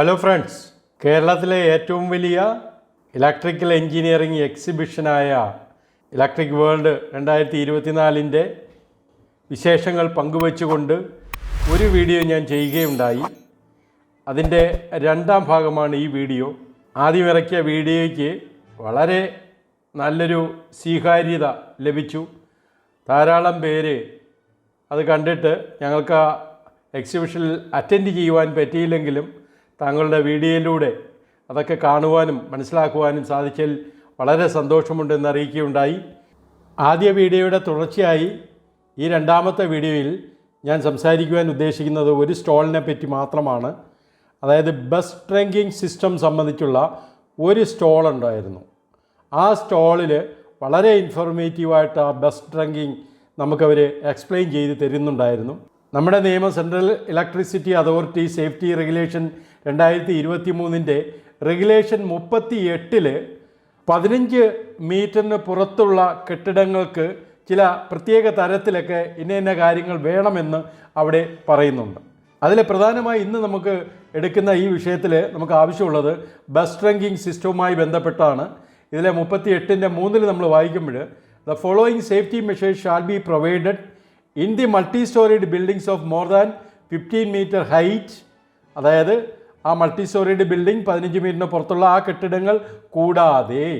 Hello friends കേരളത്തിലെ ഏറ്റവും വലിയ ഇലക്ട്രിക്കൽ എഞ്ചിനീയറിംഗ് എക്സിബിഷനായ ഇലക്ട്രിക് വേൾഡ് രണ്ടായിരത്തി ഇരുപത്തിനാലിന്റെ വിശേഷങ്ങൾ പങ്കുവച്ചുകൊണ്ട് ഒരു വീഡിയോ ഞാൻ ചെയ്യുകയുണ്ടായി. അതിന്റെ രണ്ടാം ഭാഗമാണ് ഈ വീഡിയോ. ആദ്യം ഇറക്കിയ വീഡിയോയ്ക്ക് വളരെ നല്ലൊരു സ്വീകാര്യത ലഭിച്ചു. ധാരാളം പേര് അത് കണ്ടിട്ട് ഞങ്ങൾക്ക് ആ എക്സിബിഷനിൽ അറ്റൻഡ് ചെയ്യുവാൻ പറ്റിയില്ലെങ്കിലും താങ്കളുടെ വീഡിയോയിലൂടെ അതൊക്കെ കാണുവാനും മനസ്സിലാക്കുവാനും സാധിച്ചതിൽ വളരെ സന്തോഷമുണ്ടെന്ന് അറിയിക്കുകയുണ്ടായി. ആദ്യ വീഡിയോയുടെ തുടർച്ചയായി ഈ രണ്ടാമത്തെ വീഡിയോയിൽ ഞാൻ സംസാരിക്കുവാൻ ഉദ്ദേശിക്കുന്നത് ഒരു സ്റ്റോളിനെ പറ്റി മാത്രമാണ്. അതായത് ബസ് ട്രങ്കിങ് സിസ്റ്റം സംബന്ധിച്ചുള്ള ഒരു സ്റ്റോൾ ഉണ്ടായിരുന്നു. ആ സ്റ്റോളിൽ വളരെ ഇൻഫോർമേറ്റീവായിട്ട് ആ ബസ് ട്രങ്കിങ് നമുക്കവർ എക്സ്പ്ലെയിൻ ചെയ്ത് തരുന്നുണ്ടായിരുന്നു. നമ്മുടെ നിയമം central electricity authority safety regulation രണ്ടായിരത്തി ഇരുപത്തി മൂന്നിന്റെ റെഗുലേഷൻ മുപ്പത്തി എട്ടിൽ പതിനഞ്ച് മീറ്ററിന് പുറത്തുള്ള കെട്ടിടങ്ങൾക്ക് ചില പ്രത്യേക തരത്തിലൊക്കെ ഇന്ന ഇന്ന കാര്യങ്ങൾ വേണമെന്ന് അവിടെ പറയുന്നുണ്ട്. അതിൽ പ്രധാനമായി ഇന്ന് നമുക്ക് എടുക്കുന്ന ഈ വിഷയത്തിൽ നമുക്ക് ആവശ്യമുള്ളത് ബസ് ട്രങ്കിങ് സിസ്റ്റവുമായി ബന്ധപ്പെട്ടാണ്. ഇതിലെ മുപ്പത്തി എട്ടിന്റെ മൂന്നിൽ നമ്മൾ വായിക്കുമ്പോൾ the following safety measures shall be provided in the multi storeyed buildings of more than fifteen metre height അതായത് ആ മൾട്ടി സ്റ്റോറീഡ് ബിൽഡിംഗ് പതിനഞ്ച് മീറ്ററിന് പുറത്തുള്ള ആ കെട്ടിടങ്ങൾ കൂടാതെ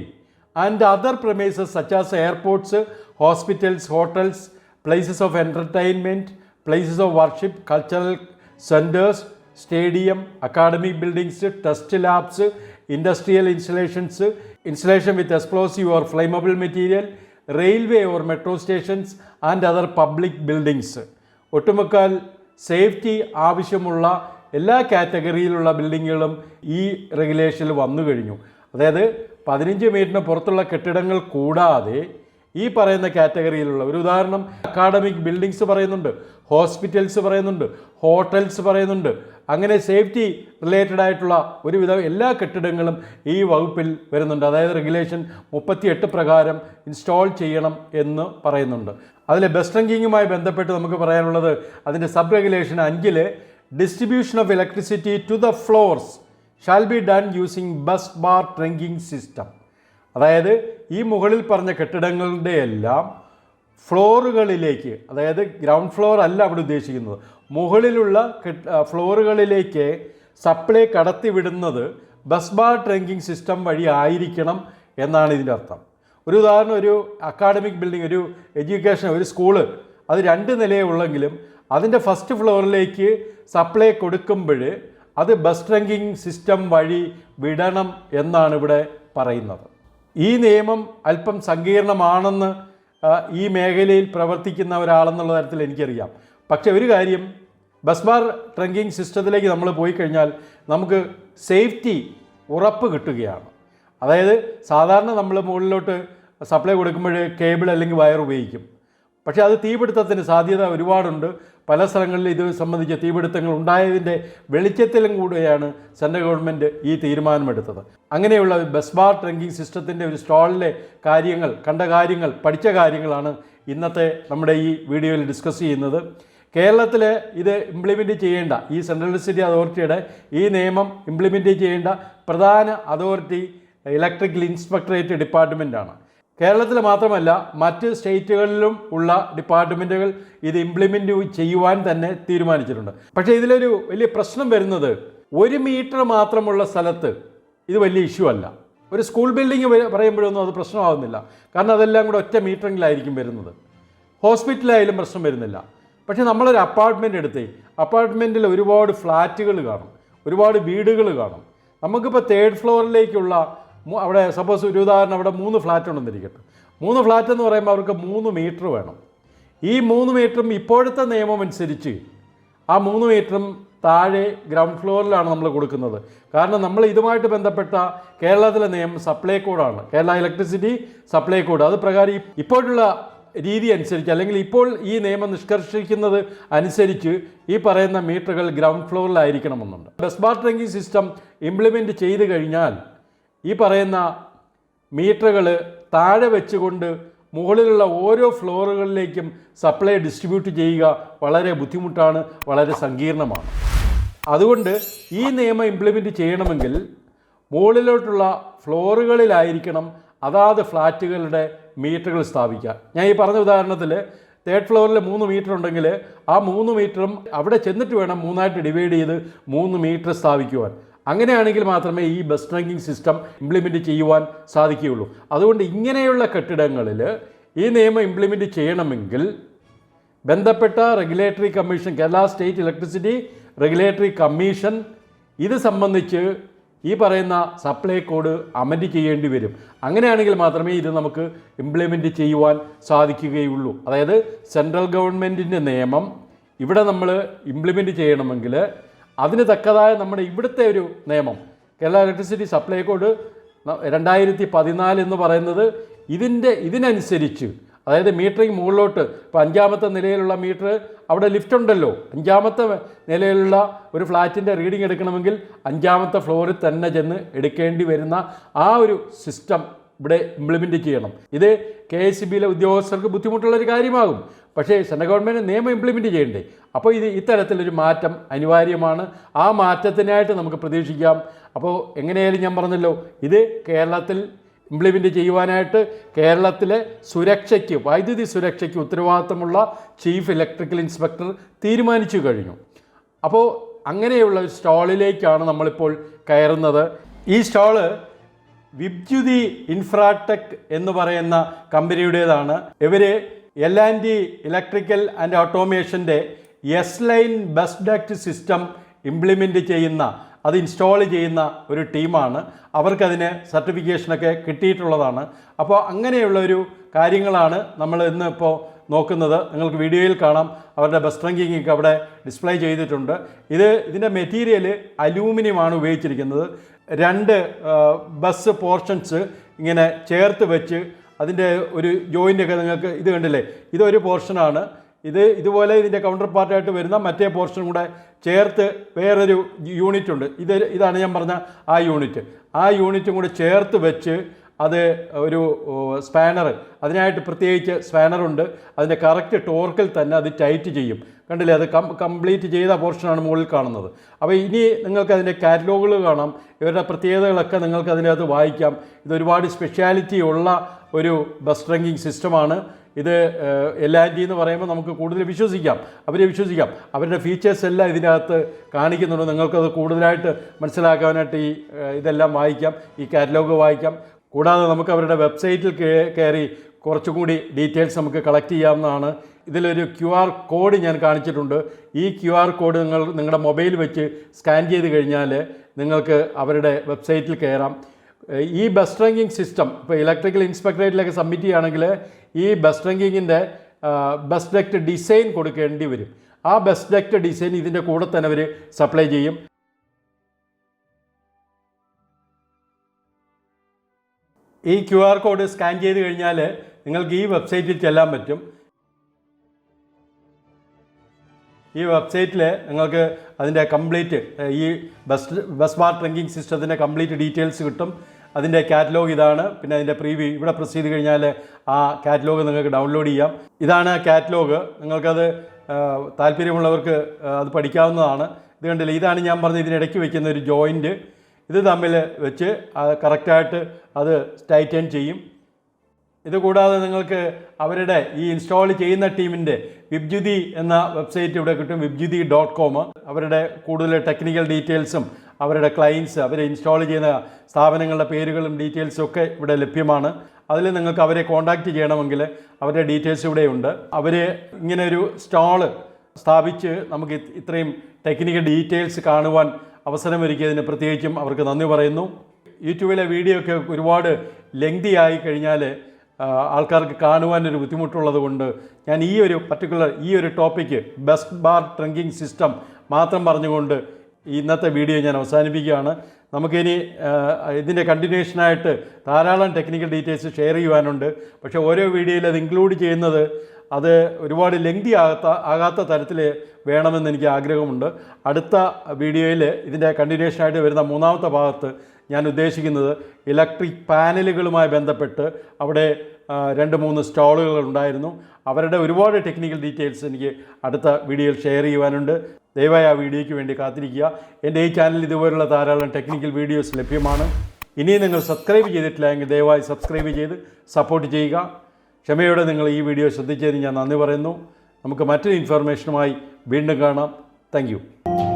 and other premises such as airports hospitals hotels places of entertainment places of worship cultural centres stadium academic buildings test labs industrial installations installation with explosive or flammable material railway or metro stations and other public buildings ഒട്ടുമുക്കാൽ safety ആവശ്യമുള്ള എല്ലാ കാറ്റഗറിയിലുള്ള ബിൽഡിങ്ങുകളും ഈ റെഗുലേഷനിൽ വന്നു കഴിഞ്ഞു. അതായത് പതിനഞ്ച് മീറ്ററിന് പുറത്തുള്ള കെട്ടിടങ്ങൾ കൂടാതെ ഈ പറയുന്ന കാറ്റഗറിയിലുള്ള ഒരു ഉദാഹരണം അക്കാഡമിക് ബിൽഡിങ്സ് പറയുന്നുണ്ട് ഹോസ്പിറ്റൽസ് പറയുന്നുണ്ട് ഹോട്ടൽസ് പറയുന്നുണ്ട്. അങ്ങനെ സേഫ്റ്റി റിലേറ്റഡ് ആയിട്ടുള്ള ഒരുവിധ എല്ലാ കെട്ടിടങ്ങളും ഈ വകുപ്പിൽ വരുന്നുണ്ട്. അതായത് റെഗുലേഷൻ മുപ്പത്തിയെട്ട് പ്രകാരം ഇൻസ്റ്റാൾ ചെയ്യണം എന്ന് പറയുന്നുണ്ട്. അതിലെ ബസ് ട്രങ്കിങ്ങുമായി ബന്ധപ്പെട്ട് നമുക്ക് പറയാനുള്ളത് അതിന്റെ സബ് റെഗുലേഷൻ അഞ്ചിൽ distribution of electricity to the floors shall be done using bus bar trunking system അതായത് ഈ മുകളിൽ പറഞ്ഞ കെട്ടിടങ്ങളുടെ എല്ലാം ഫ്ലോറുകളിലേക്ക് അതായത് ഗ്രൗണ്ട് ഫ്ലോർ അല്ല അവിടെ ഉദ്ദേശിക്കുന്നത് മുകളിലുള്ള ഫ്ലോറുകളിലേക്ക് സപ്ലൈ കടത്തിവിടുന്നത് ബസ് ബാർ ട്രങ്കിങ് സിസ്റ്റം വഴി ആയിരിക്കണം എന്നാണ് ഇതിന്റെ അർത്ഥം. ഒരു ഉദാഹരണം ഒരു അക്കാഡമിക് ബിൽഡിംഗ് ഒരു എഡ്യൂക്കേഷൻ ഒരു സ്കൂൾ അത് രണ്ട് നിലയുള്ളെങ്കിലും അതിന്റെ ഫസ്റ്റ് ഫ്ലോറിലേക്ക് സപ്ലൈ കൊടുക്കുമ്പോൾ അത് ബസ് ട്രങ്കിങ് സിസ്റ്റം വഴി വിടണം എന്നാണ് ഇവിടെ പറയുന്നത്. ഈ നിയമം അല്പം സങ്കീർണമാണെന്ന് ഈ മേഖലയിൽ പ്രവർത്തിക്കുന്ന ഒരാളെന്നുള്ള തരത്തിൽ എനിക്കറിയാം. പക്ഷെ ഒരു കാര്യം ബസ് ബാർ ട്രങ്കിങ് സിസ്റ്റത്തിലേക്ക് നമ്മൾ പോയി കഴിഞ്ഞാൽ നമുക്ക് സേഫ്റ്റി ഉറപ്പ് കിട്ടുകയാണ്. അതായത് സാധാരണ നമ്മൾ മുകളിലോട്ട് സപ്ലൈ കൊടുക്കുമ്പോൾ കേബിൾ അല്ലെങ്കിൽ വയർ ഉപയോഗിക്കും. പക്ഷേ അത് തീപിടുത്തത്തിന് സാധ്യത ഒരുപാടുണ്ട്. പല സ്ഥലങ്ങളിലും ഇത് സംബന്ധിച്ച തീപിടുത്തങ്ങൾ ഉണ്ടായതിന്റെ വെളിച്ചത്തിലും കൂടെയാണ് സെൻട്രൽ ഗവൺമെന്റ് ഈ തീരുമാനമെടുത്തത്. അങ്ങനെയുള്ള ബസ് ബാർ ട്രങ്കിങ് സിസ്റ്റത്തിന്റെ ഒരു സ്റ്റാളിലെ കാര്യങ്ങൾ കണ്ട കാര്യങ്ങൾ പഠിച്ച കാര്യങ്ങളാണ് ഇന്നത്തെ നമ്മുടെ ഈ വീഡിയോയിൽ ഡിസ്കസ് ചെയ്യുന്നത്. കേരളത്തിൽ ഇത് ഇംപ്ലിമെന്റ് ചെയ്യേണ്ട ഈ സെൻട്രൽ സിറ്റി അതോറിറ്റിയുടെ ഈ നിയമം ഇംപ്ലിമെന്റ് ചെയ്യേണ്ട പ്രധാന അതോറിറ്റി ഇലക്ട്രിക്കൽ ഇൻസ്പെക്ടറേറ്റ് ഡിപ്പാർട്ട്മെന്റാണ് കേരളത്തിൽ മാത്രമല്ല മറ്റ് സ്റ്റേറ്റുകളിലും ഉള്ള ഡിപ്പാർട്ട്മെന്റുകൾ ഇത് ഇംപ്ലിമെന്റ് ചെയ്യുവാൻ തന്നെ തീരുമാനിച്ചിട്ടുണ്ട്. പക്ഷേ ഇതിലൊരു വലിയ പ്രശ്നം വരുന്നത് ഒരു മീറ്റർ മാത്രമുള്ള സ്ഥലത്ത് ഇത് വലിയ ഇഷ്യൂ അല്ല. ഒരു സ്കൂൾ ബിൽഡിംഗ് പറയുമ്പോഴൊന്നും അത് പ്രശ്നമാകുന്നില്ല കാരണം അതെല്ലാം കൂടെ ഒറ്റ മീറ്ററിങ്ങിലായിരിക്കും വരുന്നത്. ഹോസ്പിറ്റലായാലും പ്രശ്നം വരുന്നില്ല. പക്ഷേ നമ്മളൊരു അപ്പാർട്ട്മെന്റ് എടുത്തേ അപ്പാർട്ട്മെന്റിൽ ഒരുപാട് ഫ്ലാറ്റുകൾ കാണും ഒരുപാട് വീടുകൾ കാണും. നമുക്കിപ്പോൾ തേർഡ് ഫ്ലോറിലേക്കുള്ള അവിടെ സപ്പോസ് ഒരു ഉദാഹരണം അവിടെ മൂന്ന് ഫ്ലാറ്റ് ഉണ്ടെന്നിരിക്കട്ടെ മൂന്ന് ഫ്ലാറ്റ് എന്ന് പറയുമ്പോൾ അവർക്ക് മൂന്ന് മീറ്റർ വേണം. ഈ മൂന്ന് മീറ്ററും ഇപ്പോഴത്തെ നിയമം അനുസരിച്ച് ആ മൂന്ന് മീറ്ററും താഴെ ഗ്രൗണ്ട് ഫ്ലോറിലാണ് നമ്മൾ കൊടുക്കുന്നത്. കാരണം നമ്മൾ ഇതുമായിട്ട് ബന്ധപ്പെട്ട കേരളത്തിലെ നിയമം സപ്ലൈ കോഡാണ് കേരള ഇലക്ട്രിസിറ്റി സപ്ലൈ കോഡ് അത് പ്രകാരം ഇപ്പോഴുള്ള രീതി അനുസരിച്ച് അല്ലെങ്കിൽ ഇപ്പോൾ ഈ നിയമം നിഷ്കർഷിക്കുന്നത് അനുസരിച്ച് ഈ പറയുന്ന മീറ്ററുകൾ ground ഫ്ലോറിലായിരിക്കണമെന്നുണ്ട് bus bar trunking system implement ചെയ്ത് കഴിഞ്ഞാൽ ഈ പറയുന്ന മീറ്ററുകൾ താഴെ വെച്ചുകൊണ്ട് മുകളിലുള്ള ഓരോ ഫ്ലോറുകളിലേക്കും സപ്ലൈ ഡിസ്ട്രിബ്യൂട്ട് ചെയ്യുക വളരെ ബുദ്ധിമുട്ടാണ് വളരെ സങ്കീർണമാണ്. അതുകൊണ്ട് ഈ നിയമം ഇംപ്ലിമെന്റ് ചെയ്യണമെങ്കിൽ മുകളിലോട്ടുള്ള ഫ്ലോറുകളിലായിരിക്കണം അതാത് ഫ്ലാറ്റുകളുടെ മീറ്ററുകൾ സ്ഥാപിക്കുക. ഞാൻ ഈ പറഞ്ഞ ഉദാഹരണത്തിൽ തേർഡ് ഫ്ലോറിൽ മൂന്ന് മീറ്റർ ഉണ്ടെങ്കിൽ ആ മൂന്ന് മീറ്ററും അവിടെ ചെന്നിട്ട് വേണം മൂന്നായിട്ട് ഡിവൈഡ് ചെയ്ത് മൂന്ന് മീറ്റർ സ്ഥാപിക്കുവാൻ. അങ്ങനെയാണെങ്കിൽ മാത്രമേ ഈ ബസ് റാങ്കിങ് സിസ്റ്റം ഇംപ്ലിമെന്റ് ചെയ്യുവാൻ സാധിക്കുകയുള്ളൂ. അതുകൊണ്ട് ഇങ്ങനെയുള്ള കെട്ടിടങ്ങളിൽ ഈ നിയമം ഇംപ്ലിമെന്റ് ചെയ്യണമെങ്കിൽ ബന്ധപ്പെട്ട regulatory commission Kerala state electricity regulatory commission ഇത് സംബന്ധിച്ച് ഈ പറയുന്ന സപ്ലൈ കോഡ് അമെൻഡ് ചെയ്യേണ്ടി വരും. അങ്ങനെയാണെങ്കിൽ മാത്രമേ ഇത് നമുക്ക് ഇംപ്ലിമെന്റ് ചെയ്യുവാൻ സാധിക്കുകയുള്ളൂ. അതായത് സെൻട്രൽ ഗവൺമെന്റിന്റെ നിയമം ഇവിടെ നമ്മൾ ഇംപ്ലിമെന്റ് ചെയ്യണമെങ്കിൽ അതിന് തക്കതായ നമ്മുടെ ഇവിടുത്തെ ഒരു നിയമം. കേരള ഇലക്ട്രിസിറ്റി സപ്ലൈ കോഡ് രണ്ടായിരത്തി പതിനാല് എന്ന് പറയുന്നത് ഇതിന്റെ ഇതിനനുസരിച്ച് അതായത് മീറ്ററിങ് മുകളിലോട്ട് ഇപ്പോൾ അഞ്ചാമത്തെ നിലയിലുള്ള മീറ്റർ അവിടെ ലിഫ്റ്റ് ഉണ്ടല്ലോ. അഞ്ചാമത്തെ നിലയിലുള്ള ഒരു ഫ്ലാറ്റിന്റെ റീഡിംഗ് എടുക്കണമെങ്കിൽ അഞ്ചാമത്തെ ഫ്ലോറിൽ തന്നെ ചെന്ന് എടുക്കേണ്ടി വരുന്ന ആ ഒരു സിസ്റ്റം ഇവിടെ ഇംപ്ലിമെന്റ് ചെയ്യണം. ഇത് കെ എസ് ബിയിലെ ഉദ്യോഗസ്ഥർക്ക് ബുദ്ധിമുട്ടുള്ളൊരു കാര്യമാകും. പക്ഷേ സെൻട്രൽ ഗവൺമെന്റ് നിയമം ഇംപ്ലിമെന്റ് ചെയ്യണ്ടേ? അപ്പോൾ ഇത് ഇത്തരത്തിലൊരു മാറ്റം അനിവാര്യമാണ്. ആ മാറ്റത്തിനായിട്ട് നമുക്ക് പ്രതീക്ഷിക്കാം. അപ്പോൾ എങ്ങനെയായാലും ഞാൻ പറഞ്ഞല്ലോ ഇത് കേരളത്തിൽ ഇംപ്ലിമെന്റ് ചെയ്യുവാനായിട്ട് കേരളത്തിലെ സുരക്ഷയ്ക്ക് വൈദ്യുതി സുരക്ഷയ്ക്ക് ഉത്തരവാദിത്തമുള്ള ചീഫ് ഇലക്ട്രിക്കൽ ഇൻസ്പെക്ടർ തീരുമാനിച്ചു കഴിഞ്ഞു. അപ്പോൾ അങ്ങനെയുള്ള ഒരു സ്റ്റാളിലേക്കാണ് നമ്മളിപ്പോൾ കയറുന്നത്. ഈ സ്റ്റാൾ വിദ്യുതി ഇൻഫ്രാടെക് എന്ന് പറയുന്ന കമ്പനിയുടേതാണ് ഇവർ L and D electrical and ഓട്ടോമേഷന്റെ S line bus duct system implement ചെയ്യുന്ന അത് ഇൻസ്റ്റാൾ ചെയ്യുന്ന ഒരു ടീമാണ്. അവർക്കതിന് സർട്ടിഫിക്കേഷനൊക്കെ കിട്ടിയിട്ടുള്ളതാണ്. അപ്പോൾ അങ്ങനെയുള്ള ഒരു കാര്യങ്ങളാണ് നമ്മൾ ഇന്ന് ഇപ്പോൾ നോക്കുന്നത്. നിങ്ങൾക്ക് വീഡിയോയിൽ കാണാം. അവരുടെ ബസ് ട്രങ്കിങ് ഒക്കെ അവിടെ ഡിസ്പ്ലേ ചെയ്തിട്ടുണ്ട്. ഇത് ഇതിന്റെ മെറ്റീരിയൽ അലൂമിനിയമാണ് ഉപയോഗിച്ചിരിക്കുന്നത്. രണ്ട് ബസ് പോർഷൻസ് ഇങ്ങനെ ചേർത്ത് വെച്ച് അതിന്റെ ഒരു ജോയിന്റൊക്കെ നിങ്ങൾക്ക് ഇത് കണ്ടില്ലേ? ഇതൊരു പോർഷനാണ്. ഇത് ഇതുപോലെ ഇതിന്റെ കൗണ്ടർ പാർട്ടായിട്ട് വരുന്ന മറ്റേ പോർഷനും കൂടെ ചേർത്ത് വേറൊരു യൂണിറ്റ് ഉണ്ട് ഇത് ഇതാണ് ഞാൻ പറഞ്ഞ ആ യൂണിറ്റ്. ആ യൂണിറ്റും കൂടെ ചേർത്ത് വെച്ച് അത് ഒരു സ്പാനർ. അതിനായിട്ട് പ്രത്യേകിച്ച് സ്പാനറുണ്ട്. അതിന്റെ കറക്റ്റ് ടോർക്കിൽ തന്നെ അത് ടൈറ്റ് ചെയ്യും. കണ്ടില്ലേ? അത് കം കംപ്ലീറ്റ് ചെയ്ത പോർഷനാണ് മുകളിൽ കാണുന്നത്. അപ്പോൾ ഇനി നിങ്ങൾക്ക് അതിന്റെ കാറ്റലോഗുകൾ കാണാം. ഇവരുടെ പ്രത്യേകതകളൊക്കെ നിങ്ങൾക്ക് അതിനകത്ത് വായിക്കാം. ഇത് ഒരുപാട് സ്പെഷ്യാലിറ്റി ഉള്ള ഒരു ബസ് ട്രങ്കിങ് സിസ്റ്റമാണ്. ഇത് എൽ ആൻഡ് എന്ന് പറയുമ്പോൾ നമുക്ക് കൂടുതൽ വിശ്വസിക്കാം. അവരെ വിശ്വസിക്കാം. അവരുടെ ഫീച്ചേഴ്സ് എല്ലാം ഇതിനകത്ത് കാണിക്കുന്നുണ്ട്. നിങ്ങൾക്കത് കൂടുതലായിട്ട് മനസ്സിലാക്കാനായിട്ട് ഈ ഇതെല്ലാം വായിക്കാം. ഈ കാറ്റലോഗ് വായിക്കാം. കൂടാതെ നമുക്ക് അവരുടെ വെബ്സൈറ്റിൽ കയറി കുറച്ചും കൂടി ഡീറ്റെയിൽസ് നമുക്ക് കളക്ട് ചെയ്യാവുന്നതാണ്. ഇതിലൊരു ക്യു ആർ കോഡ് ഞാൻ കാണിച്ചിട്ടുണ്ട്. ഈ ക്യു ആർ കോഡ് നിങ്ങൾ നിങ്ങളുടെ മൊബൈൽ വെച്ച് സ്കാൻ ചെയ്ത് കഴിഞ്ഞാൽ നിങ്ങൾക്ക് അവരുടെ വെബ്സൈറ്റിൽ കയറാം. ഈ ബസ് ട്രങ്കിങ് സിസ്റ്റം ഇപ്പോൾ ഇലക്ട്രിക്കൽ ഇൻസ്പെക്ടറേറ്റിലൊക്കെ സബ്മിറ്റ് ചെയ്യുകയാണെങ്കിൽ ഈ ബസ് ട്രങ്കിങ്ങിന്റെ ബസ് ഡക്റ്റ് ഡിസൈൻ കൊടുക്കേണ്ടി വരും. ആ ബസ് ഡക്റ്റ് ഡിസൈൻ ഇതിന്റെ കൂടെ തന്നെ അവർ സപ്ലൈ ചെയ്യും. ഈ ക്യു ആർ കോഡ് സ്കാൻ ചെയ്ത് കഴിഞ്ഞാൽ നിങ്ങൾക്ക് ഈ വെബ്സൈറ്റിൽ ചെല്ലാൻ പറ്റും. ഈ വെബ്സൈറ്റിൽ നിങ്ങൾക്ക് അതിന്റെ കംപ്ലീറ്റ് ഈ ബസ് ബസ് ബാർ ട്രങ്കിങ് സിസ്റ്റത്തിന്റെ കംപ്ലീറ്റ് ഡീറ്റെയിൽസ് കിട്ടും. അതിന്റെ കാറ്റലോഗ് ഇതാണ്. പിന്നെ അതിന്റെ പ്രീവ്യൂ ഇവിടെ പ്രസ് ചെയ്ത് കഴിഞ്ഞാൽ ആ കാറ്റലോഗ് നിങ്ങൾക്ക് ഡൗൺലോഡ് ചെയ്യാം. ഇതാണ് കാറ്റലോഗ് നിങ്ങൾക്കത് താല്പര്യമുള്ളവർക്ക് അത് പഠിക്കാവുന്നതാണ്. ഇത് കണ്ടില്ല? ഇതാണ് ഞാൻ പറഞ്ഞത് ഇതിനിടയ്ക്ക് വയ്ക്കുന്ന ഒരു ജോയിന്റ് ഇത് തമ്മിൽ വെച്ച് കറക്റ്റായിട്ട് അത് ടൈറ്റൻ ചെയ്യും. ഇത് കൂടാതെ നിങ്ങൾക്ക് അവരുടെ ഈ ഇൻസ്റ്റാൾ ചെയ്യുന്ന ടീമിന്റെ വിബ്ജുതി എന്ന വെബ്സൈറ്റ് ഇവിടെ കിട്ടും വിബ്ജുതി ഡോട്ട് കോം അവരുടെ കൂടുതൽ ടെക്നിക്കൽ ഡീറ്റെയിൽസും അവരുടെ ക്ലയൻസ് അവർ ഇൻസ്റ്റാൾ ചെയ്യുന്ന സ്ഥാപനങ്ങളുടെ പേരുകളും ഡീറ്റെയിൽസും ഒക്കെ ഇവിടെ ലഭ്യമാണ്. അതിൽ നിങ്ങൾക്ക് അവരെ കോൺടാക്റ്റ് ചെയ്യണമെങ്കിൽ അവരുടെ ഡീറ്റെയിൽസ് ഇവിടെയുണ്ട് അവർ ഇങ്ങനെ ഒരു സ്റ്റാൾ സ്ഥാപിച്ച് നമുക്ക് ഇത്രയും ടെക്നിക്കൽ ഡീറ്റെയിൽസ് കാണുവാൻ അവസരമൊരുക്കിയതിന് പ്രത്യേകിച്ചും അവർക്ക് നന്ദി പറയുന്നു. യൂട്യൂബിലെ വീഡിയോ ഒക്കെ ഒരുപാട് ലെങ്തി ആയി കഴിഞ്ഞാൽ ആൾക്കാർക്ക് കാണുവാനൊരു ബുദ്ധിമുട്ടുള്ളത് കൊണ്ട് ഞാൻ ഈ ഒരു പർട്ടിക്കുലർ ഈ ഒരു topic best bar trunking system മാത്രം പറഞ്ഞുകൊണ്ട് ഇന്നത്തെ വീഡിയോ ഞാൻ അവസാനിപ്പിക്കുകയാണ്. നമുക്കിനി ഇതിന്റെ കണ്ടിന്യൂഷനായിട്ട് ധാരാളം ടെക്നിക്കൽ ഡീറ്റെയിൽസ് ഷെയർ ചെയ്യുവാനുണ്ട്. പക്ഷേ ഓരോ വീഡിയോയിൽ അത് ഇൻക്ലൂഡ് ചെയ്യുന്നത് അത് ഒരുപാട് ലെങ്തി ആകാത്ത ആകാത്ത തരത്തിൽ വേണമെന്ന് എനിക്ക് ആഗ്രഹമുണ്ട്. അടുത്ത വീഡിയോയിൽ ഇതിന്റെ കണ്ടിന്യൂഷനായിട്ട് വരുന്ന മൂന്നാമത്തെ ഭാഗത്ത് ഞാൻ ഉദ്ദേശിക്കുന്നത് ഇലക്ട്രിക് പാനലുകളുമായി ബന്ധപ്പെട്ട് അവിടെ രണ്ട് മൂന്ന് സ്റ്റാളുകൾ ഉണ്ടായിരുന്നു. അവരുടെ ഒരുപാട് ടെക്നിക്കൽ ഡീറ്റെയിൽസ് എനിക്ക് അടുത്ത വീഡിയോയിൽ ഷെയർ ചെയ്യുവാനുണ്ട്. ദയവായി ആ വീഡിയോയ്ക്ക് വേണ്ടി കാത്തിരിക്കുക. എന്റെ ഈ ചാനൽ ഇതുപോലുള്ള ധാരാളം ടെക്നിക്കൽ വീഡിയോസ് ലഭ്യമാണ്. ഇനിയും നിങ്ങൾ സബ്സ്ക്രൈബ് ചെയ്തിട്ടില്ല എങ്കിൽ ദയവായി സബ്സ്ക്രൈബ് ചെയ്ത് സപ്പോർട്ട് ചെയ്യുക. ക്ഷമയോടെ നിങ്ങൾ ഈ വീഡിയോ ശ്രദ്ധിച്ചതിന് ഞാൻ നന്ദി പറയുന്നു. നമുക്ക് മറ്റൊരു ഇൻഫർമേഷനുമായി വീണ്ടും കാണാം. താങ്ക്